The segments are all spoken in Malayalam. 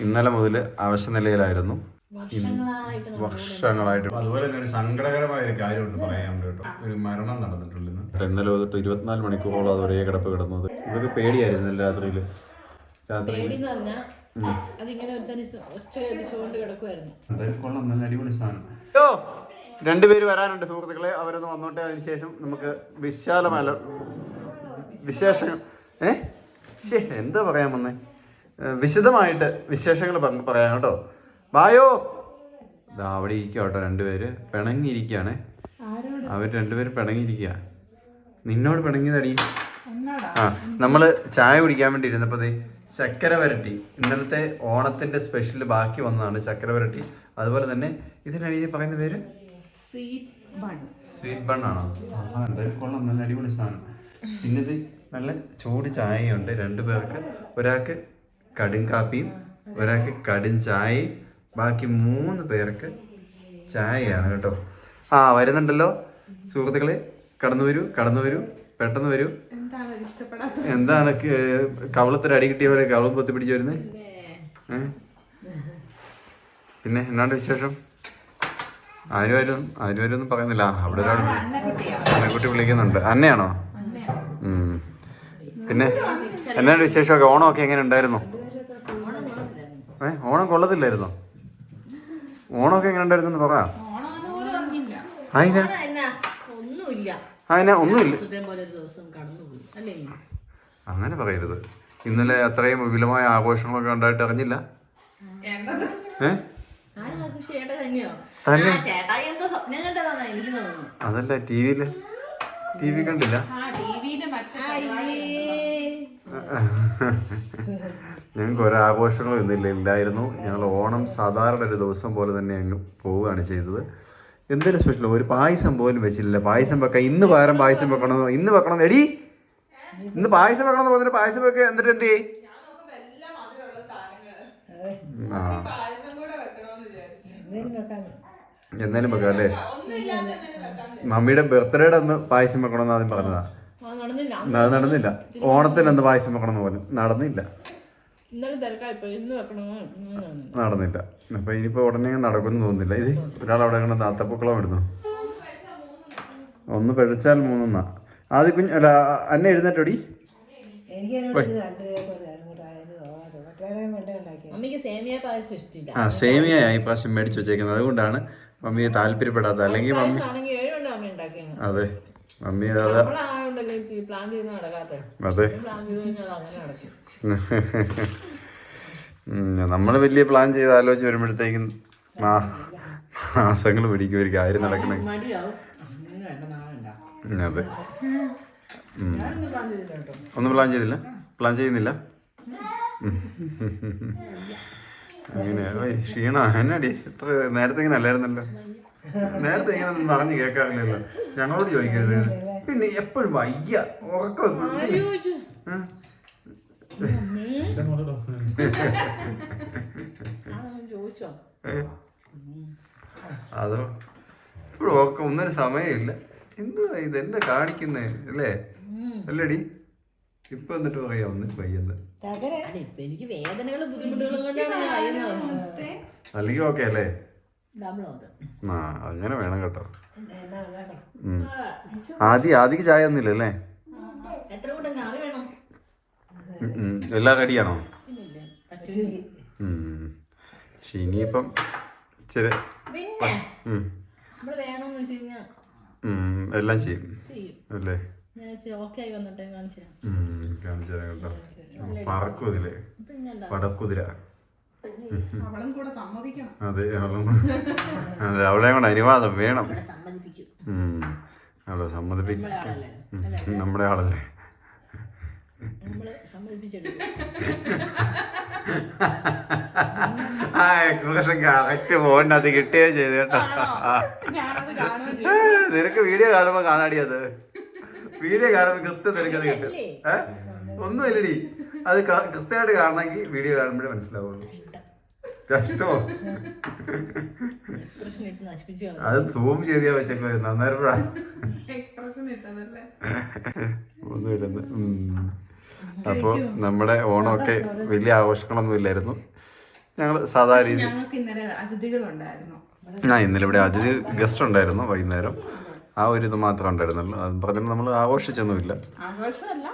ഇന്നലെ മുതൽ അവശ നിലയിലായിരുന്നു വർഷങ്ങളായിട്ട് വർഷങ്ങളായിട്ട്. അതുപോലെ തന്നെ ഒരു സങ്കടകരമായ ഒരു കാര്യമുണ്ട് പറയാൻ കേട്ടോ. ഒരു മരണം നടന്നിട്ടുണ്ട് ഇന്നലെ തൊട്ട് ഇരുപത്തിനാല് മണിക്കൂറോളം അത് ഒരേ കിടപ്പ് കിടന്നത്. ഇവർക്ക് പേടിയായിരുന്നു ഇന്നലെ രാത്രിയിൽ. രാത്രി കൊള്ളാം. നല്ല അടിപൊളി സാധനം. രണ്ടുപേര് വരാനുണ്ട് സുഹൃത്തുക്കളെ. അവരൊന്ന് വന്നോട്ടെ അതിനുശേഷം നമുക്ക് വിശാലമായ വിശേഷങ്ങൾ. ഏ? എന്താ പറയാൻ വന്നേ? വിശദമായിട്ട് വിശേഷങ്ങൾ പങ്ക് പറയാം കേട്ടോ. വായോ. ഇതാ അവിടെ ഇരിക്കുക കേട്ടോ രണ്ടുപേര്. പിണങ്ങിയിരിക്കുകയാണേ. അവർ രണ്ടുപേരും പിണങ്ങിയിരിക്കുക നിന്നോട് പിണങ്ങിയതടി. ആ നമ്മൾ ചായ കുടിക്കാൻ വേണ്ടി ഇരുന്നപ്പോൾ ചക്കര വരട്ടി. ഇന്നലത്തെ ഓണത്തിന്റെ സ്പെഷ്യൽ ബാക്കി വന്നതാണ് ചക്കര വരട്ടി. അതുപോലെ തന്നെ ഇതിനാണ് ഈ പറയുന്ന പേര്? Sweet bun. ആണോ? ആ എന്തായാലും കൊള്ളാം. നല്ല അടിപൊളി സാധനം. പിന്നെ ഇത് നല്ല ചൂട് ചായയുണ്ട് രണ്ടു പേർക്ക് ഒരാൾക്ക് കടും കാപ്പിയും ഒരാൾക്ക് കടും ചായയും ബാക്കി മൂന്ന് പേർക്ക് ചായയാണ് കേട്ടോ. ആ വരുന്നുണ്ടല്ലോ. സുഹൃത്തുക്കളെ കടന്നു വരൂ കടന്നു വരൂ പെട്ടെന്ന് വരൂ. എന്താണ് കവളത്തിൽ അടി കിട്ടിയ പോലെ കവളം പൊത്തി പിടിച്ച് വരുന്നത് പിന്നെ. എന്നാണ്ട് വിശേഷം? ആരും വരും ആര് ആരും ഒന്നും പറയുന്നില്ല. അവിടെ ഒരാൾ അന്നക്കുട്ടി വിളിക്കുന്നുണ്ട്. അന്നയാണോ. പിന്നെ എന്നാണ്ട് വിശേഷമൊക്കെ? ഓണമൊക്കെ എങ്ങനെ ഉണ്ടായിരുന്നു? ഏ ഓണം കൊള്ളത്തില്ലായിരുന്നോ? ഓണമൊക്കെ എങ്ങനെ ഉണ്ടായിരുന്നു എന്ന് പറ. അതിനാ എന്നാ ഒന്നുമില്ല. അതിനാ ഒന്നുമില്ല. ഇതേപോലെ ഒരു ദിവസം കടന്നുപോയി. അല്ലേ? അങ്ങനെ പറയരുത്. ഇന്നലെ അത്രയും വിപുലമായ ആഘോഷങ്ങളൊക്കെ ഉണ്ടായിട്ട് അറിഞ്ഞില്ല. ഏ? തന്നെ? അതല്ല ടി വിയിൽ ടി വി കണ്ടില്ല ഞങ്ങൾക്ക് ഒരാഘോഷങ്ങളും ഇന്നില്ല ഇല്ലായിരുന്നു. ഞങ്ങൾ ഓണം സാധാരണ ഒരു ദിവസം പോലെ തന്നെ ഞങ്ങൾ പോവുകയാണ് ചെയ്തത്. എന്തെങ്കിലും സ്പെഷ്യൽ ഒരു പായസം പോലും വെച്ചില്ല. പായസം വെക്കാം ഇന്ന് പകരം പായസം വെക്കണം ഇന്ന് വെക്കണം എടി ഇന്ന് പായസം വെക്കണം എന്ന് പറഞ്ഞിട്ട് പായസം വെക്കുക എന്നിട്ട് എന്ത് ചെയ്യും? എന്നാലും വെക്കാം അല്ലേ? മമ്മിയുടെ ബർത്ത്ഡേയുടെ അന്ന് പായസം വെക്കണമെന്ന് ആദ്യം പറഞ്ഞതാ. അത് നടന്നില്ല. ഓണത്തിന് അന്ന് പായസം വെക്കണം എന്ന് പറഞ്ഞു. നടന്നില്ല. നടന്നില്ല. അപ്പൊ ഇനിയിപ്പോ ഉടനെ നടക്കുമെന്ന് തോന്നുന്നില്ല. ഇത് ഒരാൾ അവിടെ കണ്ട താത്തപ്പൂക്കളം ഇടുന്നു. ഒന്ന് പഴിച്ചാൽ മൂന്നെന്നാ ആദ്യ കുഞ്ഞ് അല്ല അന്നെ എഴുന്നേറ്റോടി. ആ സേമിയ ഈ പ്രാവശ്യം മേടിച്ചു വെച്ചേക്കുന്നത്. അതുകൊണ്ടാണ് മമ്മിയെ താല്പര്യപ്പെടാത്ത അല്ലെങ്കിൽ മമ്മി അതെ. മമ്മി അതെ അതെ. നമ്മൾ വലിയ പ്ലാൻ ചെയ്ത് ആലോചിച്ച് വരുമ്പോഴത്തേക്കും മാസങ്ങൾ പിടിക്കും ഒരു കാര്യം നടക്കണ. അതെ. ഒന്നും പ്ലാൻ ചെയ്തില്ല? പ്ലാൻ ചെയ്യുന്നില്ല. അങ്ങനെ ക്ഷീണ. എന്നാടി? എത്ര നേരത്തെ ഇങ്ങനെ അല്ലായിരുന്നല്ലോ. നേരത്തെ ഇങ്ങനെ പറഞ്ഞു കേൾക്കാറില്ലല്ലോ. ഞങ്ങളോട് ചോദിക്കരുത്. പിന്നെ എപ്പോഴും വയ്യ. ഉറക്കം? അതോ? ഇപ്പോഴും ഉറക്കം ഒന്നൊരു സമയമില്ല. എന്തുവാ ഇത്? എന്താ കാണിക്കുന്നേ? അല്ലേ? അല്ലടി? ഇപ്പൊ എന്നിട്ട് പറയാ. ഒന്ന് വയ്യെന്ന്. എനിക്ക് വേദനകളും ബുദ്ധിമുട്ടുകളും കൊണ്ടാണ് അല്ലെങ്കിൽ ഓക്കെ അല്ലേ? ആ അങ്ങനെ വേണം കേട്ടോ. ആദ്യ ആദ്യം ആദ്യം ചായ ഒന്നുമില്ല അല്ലേ. എല്ലാം. പക്ഷെ ഇനിയിപ്പം ഇച്ചിരി. എല്ലാം ചെയ്യും. ചെയ്യും. അല്ലേ? ഞാൻ ഓക്കെ ആയി വന്നിട്ട് കാണിച്ചു തരാം. കേട്ടോ. പടക്കുതിര. അതെ അവളും അതെ അവളെ കൂടെ. അനുവാദം വേണം. അവളെ സമ്മതിപ്പിക്കും. നമ്മളെ ആളല്ലേ? ഉം. നമ്മുടെ ആളല്ലേ? ആ എക്സ്പ്രഷൻ കറക്റ്റ് ഫോണിനകത്ത് കിട്ടുകയും ചെയ്തു കേട്ടോ. നിനക്ക് വീഡിയോ കാണുമ്പോ കാണാടിയത് വീഡിയോ കാണുമ്പോ കൃത്യം നിനക്കത് കിട്ടും. ഏ? ഒന്നും ഇല്ലടി അത് കൃത്യമായിട്ട് കാണണമെങ്കിൽ വീഡിയോ കാണുമ്പോഴേ മനസ്സിലാവുള്ളൂ. കഷ്ടമോ അത് സൂം ചെയ്താ വെച്ചേക്കോ നന്നായിരുന്നു അപ്പൊ ഒന്നുമില്ലെന്ന്. അപ്പോൾ നമ്മുടെ ഓണമൊക്കെ വലിയ ആഘോഷങ്ങളൊന്നും ഇല്ലായിരുന്നു ഞങ്ങൾ സാധാരണ രീതി ആ ഇന്നലെ ഇവിടെ അതിഥി ഗസ്റ്റ് ഉണ്ടായിരുന്നു വൈകുന്നേരം. ആ ഒരു ഇത് മാത്രം ഉണ്ടായിരുന്നല്ലോ അത് പറഞ്ഞാൽ നമ്മൾ ആഘോഷിച്ചൊന്നുമില്ല. ആഘോഷമല്ല.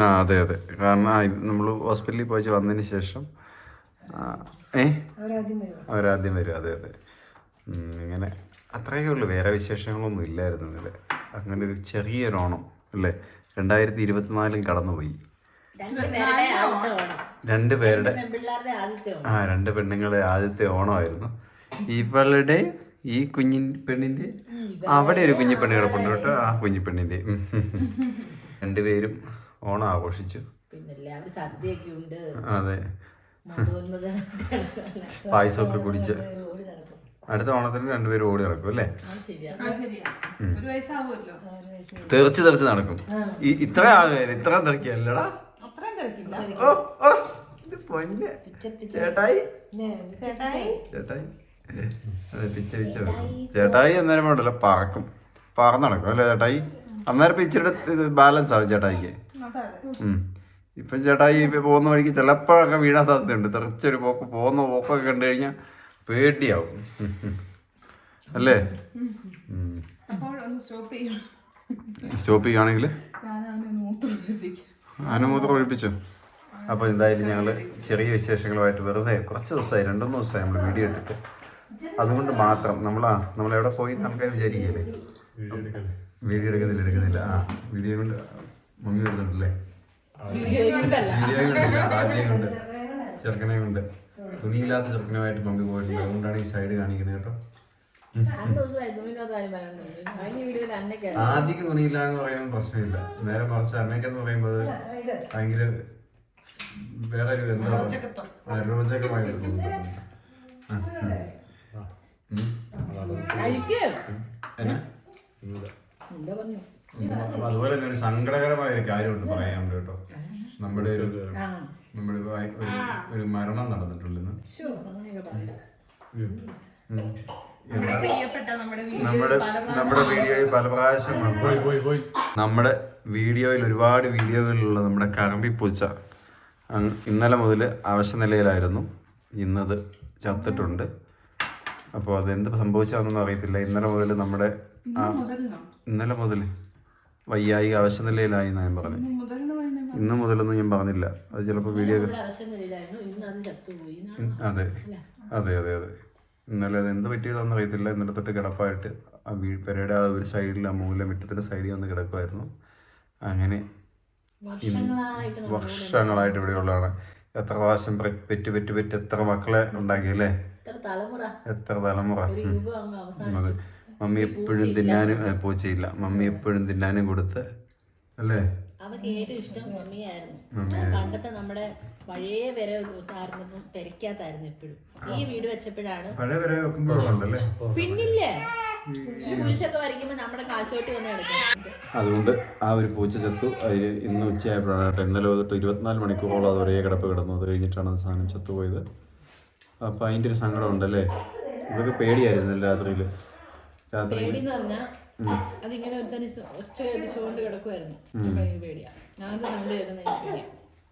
ആ അതെ അതെ. കാരണം നമ്മൾ ഹോസ്പിറ്റലിൽ പോയി വന്നതിന് ശേഷം ഏ? അവരാദ്യം വരും. അതെ അതെ. ഇങ്ങനെ അത്രയേ ഉള്ളൂ. വേറെ വിശേഷങ്ങളൊന്നും ഇല്ലായിരുന്നു ഇന്നലെ. അങ്ങനെ ഒരു ചെറിയൊരു ഓണം അല്ലേ? രണ്ടായിരത്തി ഇരുപത്തിനാലും കടന്നുപോയി. രണ്ട് പേരുടെ ആ രണ്ട് പെണ്ണുങ്ങളുടെ ആദ്യത്തെ ഓണമായിരുന്നു. ഇവളുടെ ഈ കുഞ്ഞിൻ പെണ്ണിന്റെ അവിടെ ഒരു കുഞ്ഞിപ്പെണ്ണ് കിടപ്പുണ്ട് കേട്ടോ. ആ കുഞ്ഞി പെണ്ണിന്റെ ഉം. രണ്ടുപേരും ഓണം ആഘോഷിച്ചു. അതെ. പായസമൊക്കെ കുടിച്ച്. അടുത്ത ഓണത്തിന് രണ്ടുപേരും ഓടി നടക്കും അല്ലേ? അത് ശരിയാ. ആ ശരിയാ. ഒരു വയസ്സാവുമല്ലോ. തെറിച്ച് തെറിച്ച് നടക്കും. ഇത്ര ആകുകയല്ല ഇത്ര തെറിക്കല്ലടാ ചേട്ടായി? ചേട്ടായി? ചേട്ടായി? അതെ പിച്ച പിച്ച. ചേട്ടായി അന്നേരം വേണ്ടല്ലോ പറക്കും പറന്ന് നടക്കും അല്ലേ ചേട്ടായി? അന്നേരം ഇപ്പം ഇച്ചിരി ബാലൻസ് ആവും ചേട്ടായിക്ക്. ഇപ്പം ചേട്ടായി ഇപ്പം പോകുന്ന വഴിക്ക് ചിലപ്പോഴൊക്കെ വീഴാൻ സാധ്യതയുണ്ട്. തെറിച്ചൊരു പോക്ക് പോകുന്ന പോക്കൊക്കെ കണ്ടു കഴിഞ്ഞാൽ പേടിയാവും. അല്ലേ? സ്റ്റോപ്പ് ചെയ്യും സ്റ്റോപ്പ് ചെയ്യുകയാണെങ്കിൽ അനുമൂത്രം ഒഴിപ്പിച്ചു? അപ്പോൾ എന്തായാലും ഞങ്ങൾ ചെറിയ വിശേഷങ്ങളുമായിട്ട് വെറുതെ കുറച്ച് ദിവസമായി രണ്ടു ദിവസമായി നമ്മൾ വീഡിയോ ഇട്ടിട്ട് അതുകൊണ്ട് മാത്രം നമ്മളാ നമ്മൾ എവിടെ പോയി എന്ന് ആൾക്കാർ വിചാരിക്കുകയല്ലേ? വീഡിയോ എടുക്കുന്നില്ല എടുക്കുന്നില്ല ആ വീഡിയോ കൊണ്ട് മമ്മി വരുന്നുണ്ടല്ലേ? വീഡിയോ കൊണ്ടില്ല. ആദ്യം കൊണ്ട്. ചെറുക്കനെ കൊണ്ട്. തുണിയില്ലാത്ത ചെറുക്കനുമായിട്ട് മമ്മി പോയിട്ടുണ്ട്. അതുകൊണ്ടാണ് ഈ സൈഡ് കാണിക്കുന്നത് കേട്ടോ. ആദ്യം തുണിയില്ല എന്ന് പറയുമ്പോൾ പ്രശ്നമില്ല. നേരെ മറിച്ച് അമ്മയ്ക്കെന്ന് പറയുമ്പോൾ അത് ഭയങ്കര വേറെ ഒരു എന്താ രോചകമായിട്ട് തോന്നുന്നു. എന്താ പറഞ്ഞു. അതുപോലെ തന്നെ ഒരു സങ്കടകരമായ ഒരു കാര്യമുണ്ട് പറയാൻ കേട്ടോ. നമ്മുടെ ഒരു ആ. നമ്മുടെ ഒരു മരണം നടന്നിട്ടുണ്ടെന്ന്. നമ്മുടെ വീഡിയോ നമ്മുടെ വീഡിയോയിൽ പല പ്രാവശ്യം. നമ്മുടെ വീഡിയോയിൽ ഒരുപാട് വീഡിയോകളിലുള്ള നമ്മുടെ കറമ്പി പൂച്ച ഇന്നലെ മുതൽ അവശ നിലയിലായിരുന്നു ഇന്നത് ചത്തിട്ടുണ്ട്. അപ്പോൾ അതെന്ത് സംഭവിച്ചാണെന്നൊന്നും അറിയത്തില്ല. ഇന്നലെ മുതൽ നമ്മുടെ ആ ഇന്നലെ മുതൽ വയ്യായി അവശ നിലയിലായി ഞാൻ പറഞ്ഞു. ഇന്ന് മുതലൊന്നും ഞാൻ പറഞ്ഞില്ല. അത് ചിലപ്പോൾ വീഡിയോ അത്. അതെ അതെ അതെ. ഇന്നലെ അത് എന്ത് പറ്റിയതാണെന്ന് അറിയത്തില്ല. ഇന്നലെ തൊട്ട് കിടപ്പായിട്ട് ആ വീ പെരയുടെ ആ ഒരു സൈഡിൽ ആ മൂല മുറ്റത്തിന്റെ സൈഡിൽ വന്ന് കിടക്കുമായിരുന്നു അങ്ങനെ വർഷങ്ങളായിട്ട് നമ്മൾ വർഷങ്ങളായിട്ട് ഇവിടെ ഉള്ളതാണ് എത്ര പ്രാവശ്യം പെറ്റു പെറ്റ് പെറ്റ് എത്ര മക്കളെ ഉണ്ടാക്കി അല്ലേ? എത്ര തലമുറ? അതെ. മമ്മി എപ്പോഴും തിന്നാനും പൂച്ചയില്ല. മമ്മി എപ്പോഴും തിന്നാനും കൊടുത്ത് അല്ലേ? അവർക്ക് ഏറ്റവും ഇഷ്ടം മമ്മിയായിരുന്നു. പണ്ടത്തെ നമ്മുടെ പഴയ വരെ ആയിരുന്നപ്പം പെരക്കാത്തായിരുന്നു എപ്പോഴും. ഈ വീട് വെച്ചപ്പോഴാണ് പിന്നില്ലേ? പൂച്ചൊക്കെ വരയ്ക്കുമ്പോ നമ്മുടെ കാൽച്ചോട്ടി വന്ന് കിടക്കും. അതുകൊണ്ട് ആ ഒരു പൂച്ച ചത്തു. അതിന് ഇന്ന് ഉച്ചയായപ്പോഴാണ് കേട്ടോ. ഇന്നലെ തൊട്ട് ഇരുപത്തിനാല് മണിക്കൂറോളം അത് ഒരേ കിടപ്പ് കിടന്നു. അത് കഴിഞ്ഞിട്ടാണ് ആ സാധനം ചത്തുപോയത്. അപ്പോൾ അതിന്റെ ഒരു സങ്കടം ഉണ്ടല്ലേ ഇതൊക്കെ പേടിയായിരുന്നു രാത്രിയിൽ രാത്രി പേടിന്ന് പറഞ്ഞാ അതിങ്ങനെ ഒരു സ്ഥലം ഒച്ച ചോണ്ട് കിടക്കുമായിരുന്നു പേടിയാ. ഞാൻ സൗണ്ട് കേൾക്കുന്ന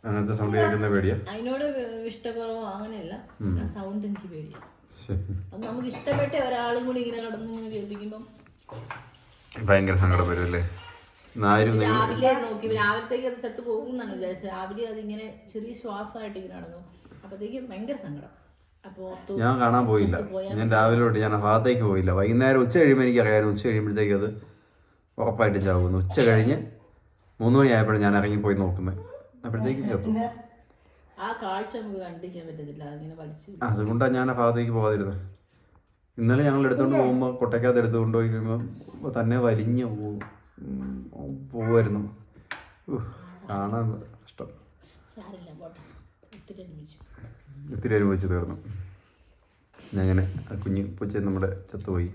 അങ്ങനത്തെ സൗണ്ട് കേൾക്കുന്ന പേടിയാ? അതിനോട് ഇഷ്ടക്കുറവോ അങ്ങനെയല്ല. ആ സൗണ്ട് എനിക്ക് പേടിയാ. അത് നമുക്ക് ഇഷ്ടപ്പെട്ട ഒരാളും കൂടി ഇങ്ങനെ കിടന്ന് ഇങ്ങനെ കേൾപ്പിക്കുമ്പം ഭയങ്കര സങ്കടം വരും അല്ലേ? രാവിലെ നോക്കി. രാവിലത്തേക്ക് അത് ചത്ത് പോകും എന്നാണ് വിചാരിച്ചത്. രാവിലെ അതിങ്ങനെ ചെറിയ ശ്വാസമായിട്ട് ഇങ്ങനെ നടന്നു. അപ്പോഴത്തേക്ക് ഭയങ്കര സങ്കടം. ഞാൻ കാണാൻ പോയില്ല. ഞാൻ രാവിലെ തൊട്ട് ഞാൻ ഭാഗത്തേക്ക് പോയില്ല. വൈകുന്നേരം ഉച്ച കഴിയുമ്പോൾ എനിക്ക് അറിയാമായിരുന്നു ഉച്ച കഴിയുമ്പോഴത്തേക്ക് അത് ഉറപ്പായിട്ടും ചാവുന്നു. ഉച്ച കഴിഞ്ഞ് മൂന്ന് മണി മണിയായപ്പോഴും ഞാൻ ഇറങ്ങിപ്പോയി നോക്കുന്നത് അപ്പോഴത്തേക്കും ചത്തു ആ കാഴ്ച നമുക്ക് കണ്ടിരിക്കാൻ പറ്റത്തില്ല. അതിങ്ങനെ വലിച്ചു അതുകൊണ്ടാണ് ഞാൻ ആ ഭാഗത്തേക്ക് പോകാതിരുന്നത് ഇന്നലെ ഞങ്ങൾ എടുത്തുകൊണ്ട് പോകുമ്പോൾ കൊട്ടയ്ക്കകത്ത് എടുത്തുകൊണ്ട് പോയി കഴിയുമ്പോൾ തന്നെ വലിഞ്ഞ് പോവും പോകുമായിരുന്നു കാണാൻ ഇഷ്ടം. ഒത്തിരി അനുഭവിച്ച് തീർന്നു. അങ്ങനെ ആ കുഞ്ഞ് പൂച്ച നമ്മുടെ ചത്തുപോയി.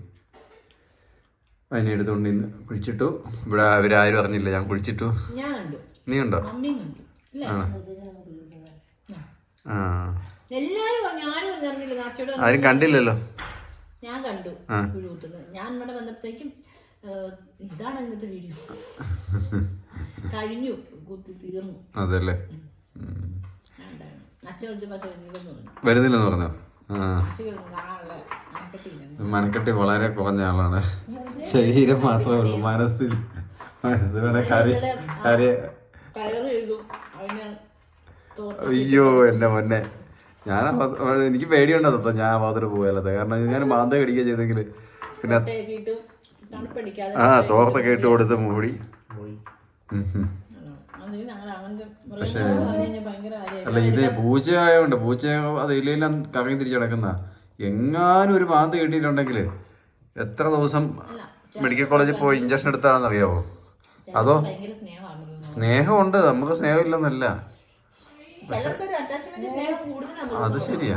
അതിനെ എടുത്തുകൊണ്ട് ഇന്ന് കുഴിച്ചിട്ടു. ഇവിടെ അവരാരും അറിഞ്ഞില്ല ഞാൻ കുഴിച്ചിട്ടു. നീ ഉണ്ടോ ആ. ആരും കണ്ടില്ലല്ലോ. ഞാൻ കണ്ടു. ഞാൻ ഇവിടെ വന്നപ്പോഴത്തേക്കും ഇതാണ് ഇന്നത്തെ വീഡിയോ. കഴിഞ്ഞു. കുത്തി തീർന്നു. അതല്ലേ ഞാൻ ഉണ്ടായിരുന്നു. അച്ഛൻ വിളിച്ചപ്പോൾ അച്ഛൻ വരുന്നില്ലെന്ന് പറഞ്ഞു? മനക്കെട്ടി വളരെ കുറഞ്ഞ ആളാണ്. ശരീരം മാത്രമേ ഉള്ളൂ. മനസ്സിൽ കരി കരി അയ്യോ എന്റെ മൊന്നെ ഞാൻ എനിക്ക് പേടിയുണ്ടോ ഞാൻ ആ ഭാഗത്തോട്ട് പോകല്ലാത്ത കാരണം ഞാൻ മാന്ത കടിക്കുക ചെയ്തെങ്കിൽ പിന്നെ ആ തോർത്തൊക്കെ ഇട്ട് കൊടുത്ത് മൂടി. കാര്യമായിരുന്നു അല്ല ഇത് പൂച്ചയായോണ്ട് പൂച്ച അത് ഇല്ലെല്ലാം കറങ്ങി തിരിച്ചു കിടക്കുന്ന എങ്ങാനും ഒരു മാന്തി കിട്ടിയിട്ടുണ്ടെങ്കിൽ എത്ര ദിവസം മെഡിക്കൽ കോളേജിൽ പോയി ഇഞ്ചക്ഷൻ എടുത്താന്ന് അറിയാവോ അതോ? സ്നേഹമുണ്ട് നമുക്ക് സ്നേഹമില്ലെന്നല്ല. അത് ശരിയാ.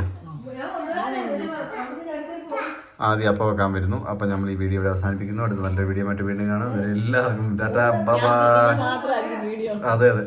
ആദ്യം അപ്പം വെക്കാൻ വരുന്നു. അപ്പം നമ്മൾ ഈ വീഡിയോ ഇവിടെ അവസാനിപ്പിക്കുന്നു. അടുത്ത നല്ലൊരു വീഡിയോ ആയിട്ട് വീണ്ടും കാണാം. എല്ലാവർക്കും ടാറ്റാ ബൈ അതെ അതെ.